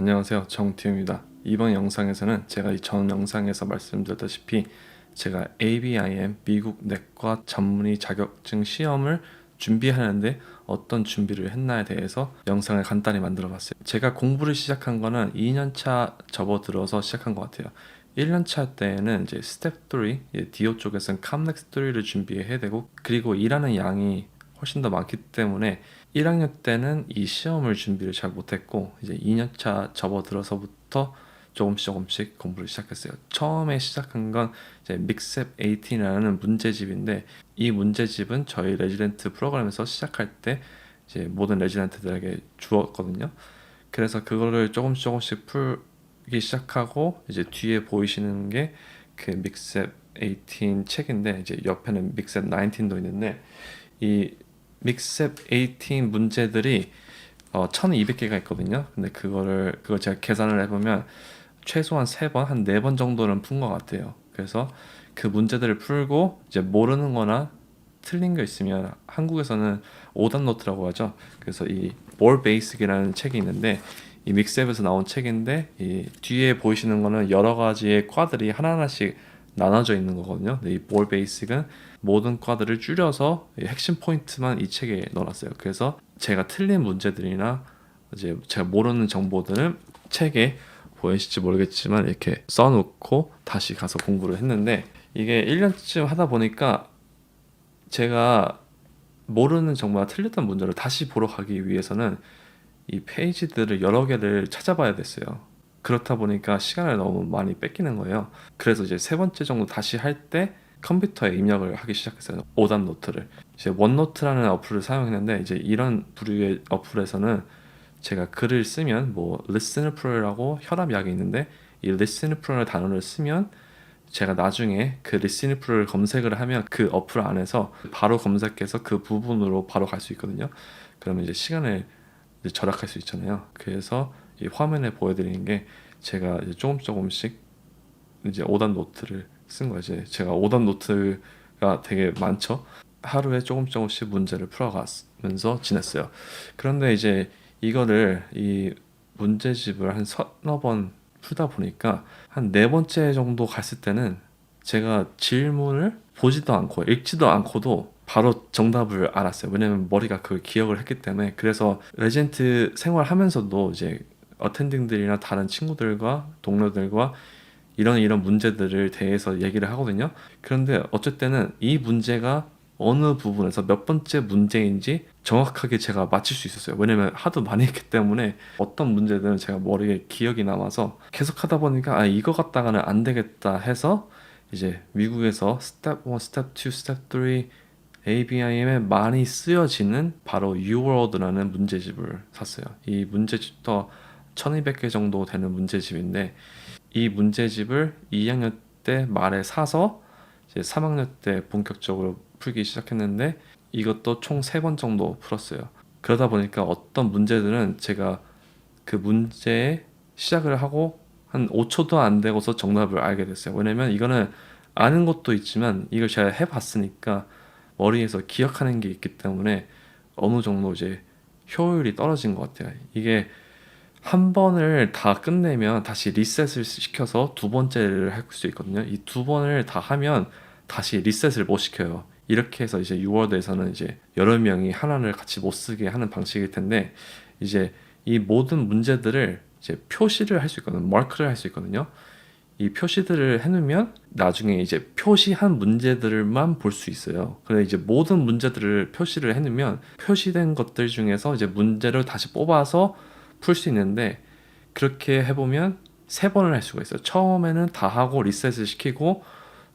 안녕하세요. 정티입니다. 이번 영상에서는 제가 이전 영상에서 말씀드렸다시피 제가 ABIM 미국 내과 전문의 자격증 시험을 준비하는데 어떤 준비를 했나에 대해서 영상을 간단히 만들어 봤어요. 제가 공부를 시작한 거는 2년차 접어들어서 시작한 것 같아요. 1년차 때에는 이제 스텝 3, 디오 쪽에서는 캄렉스 3를 준비해야 되고 그리고 일하는 양이 훨씬 더 많기 때문에 1학년 때는 이 시험을 준비를 잘 못했고 이제 2년차 접어들어서부터 조금씩 조금씩 공부를 시작했어요. 처음에 시작한 건 이제 믹셉 18이라는 문제집인데 이 문제집은 저희 레지던트 프로그램에서 시작할 때 이제 모든 레지던트들에게 주었거든요. 그래서 그거를 조금씩 조금씩 풀기 시작하고 이제 뒤에 보이시는 게 그 믹셉 18 책인데 이제 옆에는 믹셉 19도 있는데 이 믹셉 18 문제들이 어, 1200개가 있거든요. 근데 그거를 그거 제가 계산을 해 보면 최소한 3번, 한 4번 정도는 푼 것 같아요. 그래서 그 문제들을 풀고 이제 모르는 거나 틀린 거 있으면 한국에서는 오답 노트라고 하죠. 그래서 이 More Basic이라는 책이 있는데 이 믹셉에서 나온 책인데 이 뒤에 보이시는 거는 여러 가지의 과들이 하나하나씩 나눠져 있는 거거든요. 근데 이 More Basic은 모든 과들을 줄여서 이 핵심 포인트만 이 책에 넣어놨어요. 그래서 제가 틀린 문제들이나 이제 제가 모르는 정보들을 책에 보이실지 모르겠지만 이렇게 써놓고 다시 가서 공부를 했는데 이게 1년쯤 하다 보니까 제가 모르는 정보나 틀렸던 문제를 다시 보러 가기 위해서는 이 페이지들을 여러 개를 찾아봐야 됐어요. 그렇다 보니까 시간을 너무 많이 뺏기는 거예요. 그래서 이제 세 번째 정도 다시 할 때 컴퓨터에 입력을 하기 시작했어요. 오답 노트를. 이제 원노트라는 어플을 사용했는데 이제 이런 부류의 어플에서는 제가 글을 쓰면 뭐 listen pro라고 혈압 약이 있는데 이 listen pro라는 단어를 쓰면 제가 나중에 그 listen pro를 검색을 하면 그 어플 안에서 바로 검색해서 그 부분으로 바로 갈 수 있거든요. 그러면 이제 시간을 이제 절약할 수 있잖아요. 그래서 이 화면에 보여드리는 게 제가 이제 조금 조금씩 이제 오답 노트를 쓴. 이제 제가 오답 노트가 되게 많죠. 하루에 조금 조금씩 문제를 풀어가면서 지냈어요. 그런데 이제 이거를 이 문제집을 한 서너 번 풀다 보니까 한 네 번째 정도 갔을 때는 제가 질문을 보지도 않고 읽지도 않고도 바로 정답을 알았어요. 왜냐면 머리가 그걸 기억을 했기 때문에 그래서 레전트 생활하면서도 이제 어텐딩들이나 다른 친구들과 동료들과 이런 이런 문제들을 대해서 얘기를 하거든요. 그런데 때는 이 문제가 어느 부분에서 몇 번째 문제인지 정확하게 제가 맞힐 수 있었어요. 왜냐면 하도 많이 했기 때문에 어떤 문제들은 제가 머리에 기억이 남아서 계속 하다 보니까 아 이거 갖다가는 안 되겠다 해서 이제 미국에서 스텝 1, 스텝 2, 스텝 3 ABIM에 많이 쓰여지는 바로 UWorld라는 문제집을 샀어요. 이 문제집도 1200개 정도 되는 문제집인데 이 문제집을 2학년 때 말에 사서 이제 3학년 때 본격적으로 풀기 시작했는데 이것도 총 3번 정도 풀었어요. 그러다 보니까 어떤 문제들은 제가 그 문제에 시작을 하고 한 5초도 안 되고서 정답을 알게 됐어요. 왜냐면 이거는 아는 것도 있지만 이걸 제가 해봤으니까 머리에서 기억하는 게 있기 때문에 어느 정도 이제 효율이 떨어진 것 같아요. 이게 한 번을 다 끝내면 다시 리셋을 시켜서 두 번째를 할 수 있거든요. 이 두 번을 다 하면 다시 리셋을 못 시켜요. 이렇게 해서 이제 6월드에서는 이제 여러 명이 하나를 같이 못 쓰게 하는 방식일 텐데 이제 이 모든 문제들을 이제 표시를 할 수 있거든요. 마크를 할 수 있거든요. 이 표시들을 해놓으면 나중에 이제 표시한 문제들만 볼 수 있어요. 근데 이제 모든 문제들을 표시를 해놓으면 표시된 것들 중에서 이제 문제를 다시 뽑아서 풀 수 있는데 그렇게 해보면 세 번을 할 수가 있어요. 처음에는 다 하고 리셋을 시키고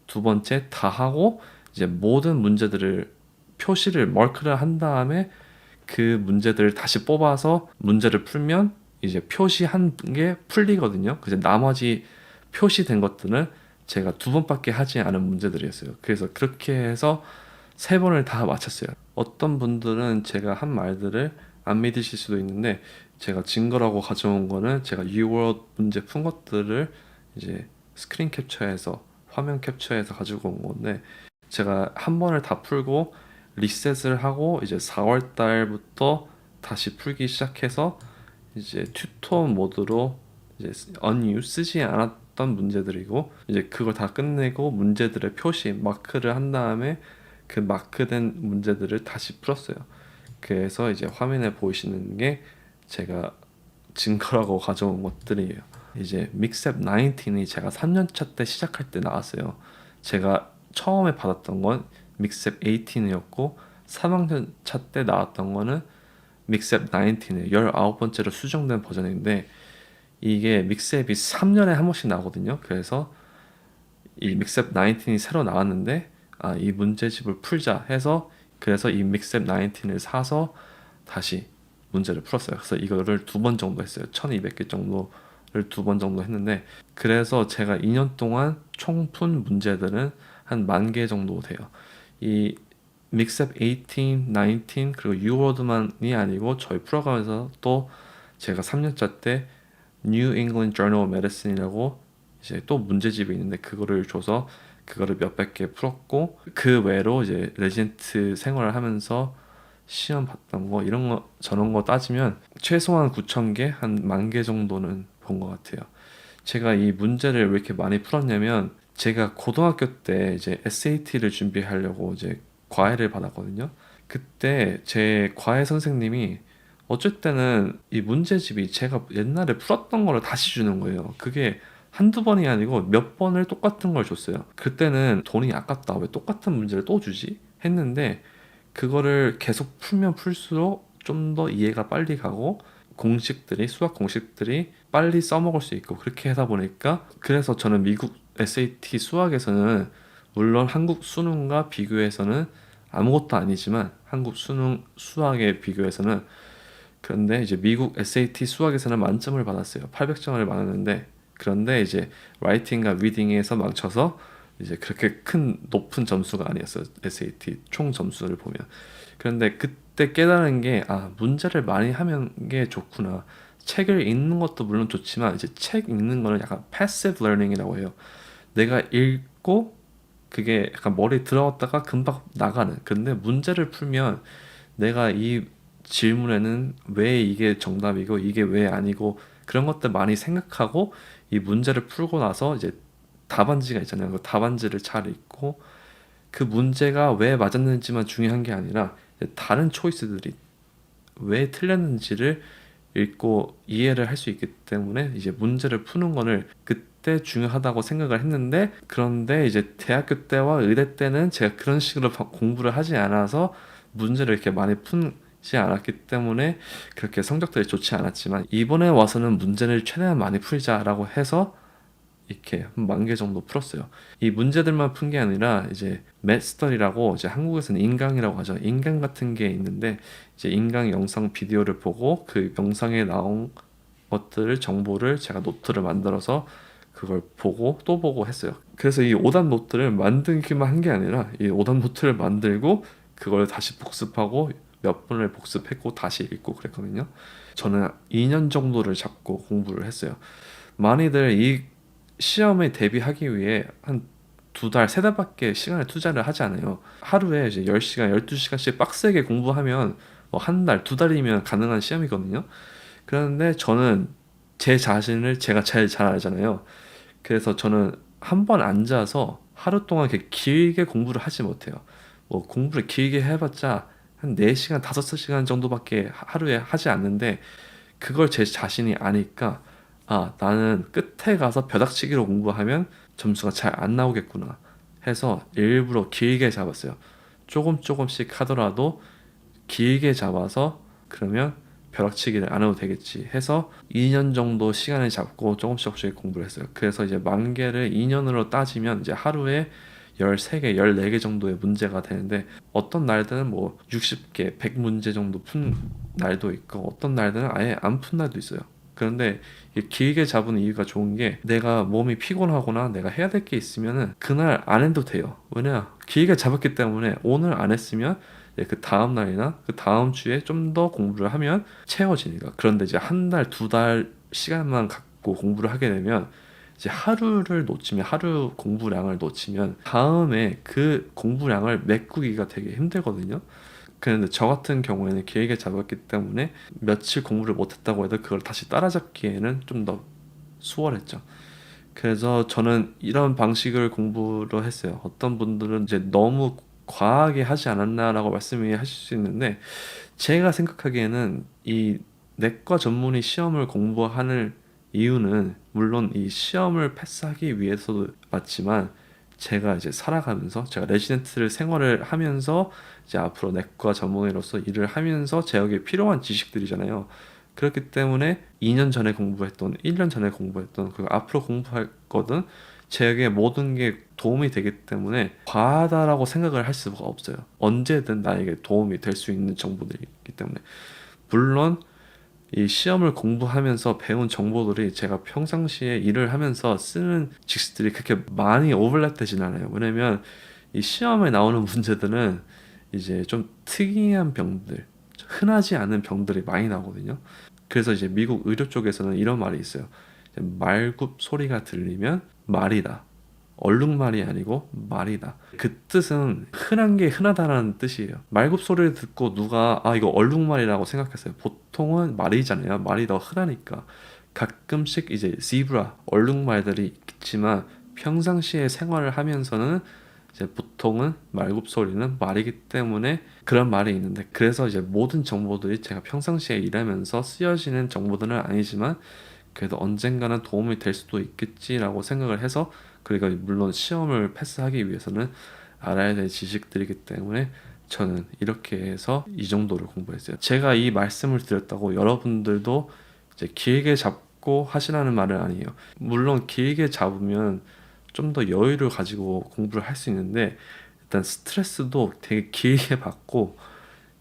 두 번째 다 하고 이제 모든 문제들을 표시를 마크를 한 다음에 그 문제들을 다시 뽑아서 문제를 풀면 이제 표시한 게 풀리거든요. 그래서 나머지 표시된 것들은 제가 두 번밖에 하지 않은 문제들이었어요. 그래서 그렇게 해서 세 번을 다 맞췄어요. 어떤 분들은 제가 한 말들을 안 믿으실 수도 있는데 제가 증거라고 가져온 거는 제가 UWorld 문제 푼 것들을 이제 스크린 캡처해서 화면 캡처해서 가지고 온 건데 제가 한 번을 다 풀고 리셋을 하고 이제 4월 달부터 다시 풀기 시작해서 이제 튜터 모드로 이제 unused 쓰지 않았던 문제들이고 이제 그걸 다 끝내고 문제들의 표시 마크를 한 다음에 그 마크된 문제들을 다시 풀었어요. 그래서 이제 화면에 보이시는 게 제가 증거라고 가져온 것들이에요. 이제 믹셉 19이 제가 3년차 때 시작할 때 나왔어요. 제가 처음에 받았던 건 믹셉 18이었고 3학년 차 때 나왔던 거는 믹셉 19이에요. 19번째로 수정된 버전인데 이게 믹셉이 3년에 한 번씩 나오거든요. 그래서 이 믹셉 19이 새로 나왔는데 아, 이 문제집을 풀자 해서 그래서 이 믹셉 19을 사서 다시 문제를 풀었어요. 그래서 이거를 두 번 정도 했어요. 1200개 정도를 두 번 정도 했는데 그래서 제가 2년 동안 총 푼 문제들은 한 만 개 정도 돼요. 이 믹셉 18, 19 그리고 유워드만이 아니고 저희 풀어가면서 또 제가 3년차 때 New England Journal of Medicine이라고 이제 또 문제집이 있는데 그거를 줘서 그거를 몇백 개 풀었고 그 외로 이제 레지던트 생활을 하면서 시험 봤던 거 이런 거 저런 거 따지면 최소한 9천 개 한 만 개 정도는 본 것 같아요. 제가 이 문제를 왜 이렇게 많이 풀었냐면 제가 고등학교 때 이제 SAT를 준비하려고 이제 과외를 받았거든요. 그때 제 과외 선생님이 때는 이 문제집이 제가 옛날에 풀었던 거를 다시 주는 거예요. 그게 한두 번이 아니고 몇 번을 똑같은 걸 줬어요. 그때는 돈이 아깝다. 왜 똑같은 문제를 또 주지? 했는데 그거를 계속 풀면 풀수록 좀 더 이해가 빨리 가고 공식들이 수학 공식들이 빨리 써먹을 수 있고 그렇게 하다 보니까 그래서 저는 미국 SAT 수학에서는 물론 한국 수능과 비교해서는 아무것도 아니지만 한국 수능 수학에 비교해서는 그런데 이제 미국 SAT 수학에서는 만점을 받았어요. 800점을 받았는데 그런데 이제 라이팅과 리딩에서 망쳐서 이제 그렇게 큰 높은 점수가 아니었어요. SAT 총 점수를 보면. 그런데 그때 깨달은 게 아, 문제를 많이 하면 게 좋구나. 책을 읽는 것도 물론 좋지만 이제 책 읽는 거는 약간 passive learning이라고 해요. 내가 읽고 그게 약간 머리에 들어갔다가 금방 나가는. 근데 문제를 풀면 내가 이 질문에는 왜 이게 정답이고 이게 왜 아니고 그런 것들 많이 생각하고 이 문제를 풀고 나서 이제 답안지가 있잖아요. 그 답안지를 잘 읽고 그 문제가 왜 맞았는지만 중요한 게 아니라 다른 초이스들이 왜 틀렸는지를 읽고 이해를 할 수 있기 때문에 이제 문제를 푸는 거를 그때 중요하다고 생각을 했는데 그런데 이제 대학교 때와 의대 때는 제가 그런 식으로 바- 공부를 하지 않아서 문제를 이렇게 많이 풀지 않았기 때문에 그렇게 성적들이 좋지 않았지만 이번에 와서는 문제를 최대한 많이 풀자라고 해서 이렇게 한 만 개 정도 풀었어요. 이 문제들만 푼 게 아니라 이제 맷스터리라고 이제 한국에서는 인강이라고 하죠. 인강 같은 게 있는데 이제 인강 영상 비디오를 보고 그 영상에 나온 것들을 정보를 제가 노트를 만들어서 그걸 보고 또 보고 했어요. 그래서 이 오답 노트를 만들기만 한 게 아니라 이 오답 노트를 만들고 그걸 다시 복습하고 몇 번을 복습했고 다시 읽고 그랬거든요. 저는 2년 정도를 잡고 공부를 했어요. 많이들 이 시험에 대비하기 위해 한 두 달, 세 달밖에 시간을 투자를 하지 않아요. 하루에 이제 10시간, 12시간씩 빡세게 공부하면 뭐 한 달, 두 달이면 가능한 시험이거든요. 그런데 저는 제 자신을 제가 제일 잘 알잖아요. 그래서 저는 한 번 앉아서 하루 동안 길게 공부를 하지 못해요. 뭐 공부를 길게 해봤자 한 4시간, 5시간 정도밖에 하- 하루에 하지 않는데 그걸 제 자신이 아니까 아, 나는 끝에 가서 벼닥치기로 공부하면 점수가 잘 안 나오겠구나 해서 일부러 길게 잡았어요. 조금 조금씩 하더라도 길게 잡아서 그러면 벼락치기를 안 해도 되겠지 해서 2년 정도 시간을 잡고 조금씩 조금씩 공부를 했어요. 그래서 이제 만 개를 2년으로 따지면 이제 하루에 13개, 14개 정도의 문제가 되는데 어떤 날들은 뭐 60개, 100문제 정도 푼 날도 있고 어떤 날들은 아예 안 푼 날도 있어요. 그런데 길게 잡은 이유가 좋은 게 내가 몸이 피곤하거나 내가 해야 될 게 있으면은 그날 안 해도 돼요. 왜냐 길게 잡았기 때문에 오늘 안 했으면 그 다음 날이나 그 다음 주에 좀 더 공부를 하면 채워지니까. 그런데 이제 한 달, 두달 시간만 갖고 공부를 하게 되면 이제 하루를 놓치면 하루 공부량을 놓치면 다음에 그 공부량을 메꾸기가 되게 힘들거든요. 그런데 저 같은 경우에는 길게 잡았기 때문에 며칠 공부를 못했다고 해도 그걸 다시 따라잡기에는 좀 더 수월했죠. 그래서 저는 이런 방식을 공부를 했어요. 어떤 분들은 이제 너무 과하게 하지 않았나라고 말씀을 하실 수 있는데 제가 생각하기에는 이 내과 전문의 시험을 공부하는 이유는 물론 이 시험을 패스하기 위해서도 맞지만 제가 이제 살아가면서 제가 레지던트를 생활을 하면서 이제 앞으로 내과 전문의로서 일을 하면서 제에게 필요한 지식들이잖아요. 그렇기 때문에 2년 전에 공부했던, 1년 전에 공부했던, 그리고 앞으로 공부할 거든 제에게 모든 게 도움이 되기 때문에 과하다라고 생각을 할 수가 없어요. 언제든 나에게 도움이 될 수 있는 정보들이기 때문에. 물론 이 시험을 공부하면서 배운 정보들이 제가 평상시에 일을 하면서 쓰는 지식들이 그렇게 많이 오버랩 되진 않아요. 왜냐면 이 시험에 나오는 문제들은 이제 좀 특이한 병들, 흔하지 않은 병들이 많이 나오거든요. 그래서 이제 미국 의료 쪽에서는 이런 말이 있어요. 말굽 소리가 들리면 말이다. 얼룩말이 아니고 말이다. 그 뜻은 흔한 게 흔하다라는 뜻이에요. 말굽 소리를 듣고 누가 아 이거 얼룩말이라고 생각했어요. 보통은 말이잖아요. 말이 더 흔하니까. 가끔씩 이제 지브라 얼룩말들이 있지만 평상시에 생활을 하면서는 이제 보통은 말굽 소리는 말이기 때문에 그런 말이 있는데 그래서 이제 모든 정보들이 제가 평상시에 일하면서 쓰여지는 정보들은 아니지만 그래도 언젠가는 도움이 될 수도 있겠지라고 생각을 해서 그러니까 물론 시험을 패스하기 위해서는 알아야 될 지식들이기 때문에 저는 이렇게 해서 이 정도를 공부했어요. 제가 이 말씀을 드렸다고 여러분들도 이제 길게 잡고 하시라는 말은 아니에요. 물론 길게 잡으면 좀 더 여유를 가지고 공부를 할 수 있는데 일단 스트레스도 되게 길게 받고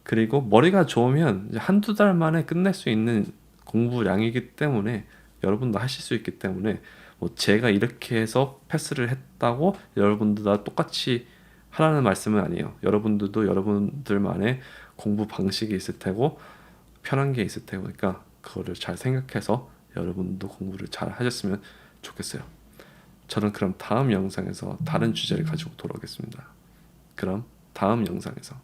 그리고 머리가 좋으면 한두 달 만에 끝낼 수 있는 공부량이기 때문에 여러분도 하실 수 있기 때문에 뭐 제가 이렇게 해서 패스를 했다고 여러분들 다 똑같이 하라는 말씀은 아니에요. 여러분들도 여러분들만의 공부 방식이 있을 테고 편한 게 있을 테고 그러니까 그거를 잘 생각해서 여러분도 공부를 잘 하셨으면 좋겠어요. 저는 그럼 다음 영상에서 다른 주제를 가지고 돌아오겠습니다. 그럼 다음 영상에서